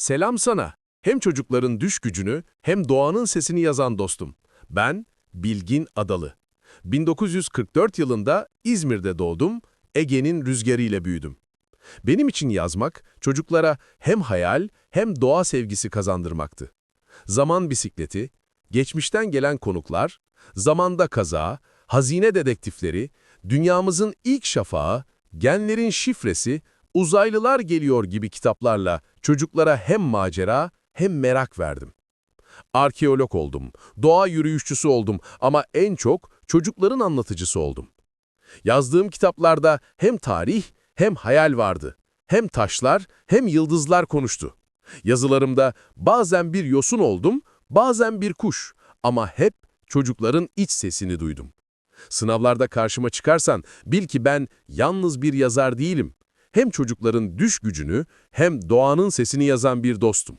Selam sana. Hem çocukların düş gücünü hem doğanın sesini yazan dostum. Ben Bilgin Adalı. 1944 yılında İzmir'de doğdum, Ege'nin rüzgarıyla büyüdüm. Benim için yazmak, çocuklara hem hayal hem doğa sevgisi kazandırmaktı. Zaman bisikleti, geçmişten gelen konuklar, zamanda kaza, hazine dedektifleri, dünyamızın ilk şafağı, genlerin şifresi, uzaylılar geliyor gibi kitaplarla çocuklara hem macera hem merak verdim. Arkeolog oldum, doğa yürüyüşçüsü oldum ama en çok çocukların anlatıcısı oldum. Yazdığım kitaplarda hem tarih hem hayal vardı. Hem taşlar hem yıldızlar konuştu. Yazılarımda bazen bir yosun oldum, bazen bir kuş ama hep çocukların iç sesini duydum. Sınavlarda karşıma çıkarsan bil ki ben yalnız bir yazar değilim. Hem çocukların düş gücünü hem doğanın sesini yazan bir dostum.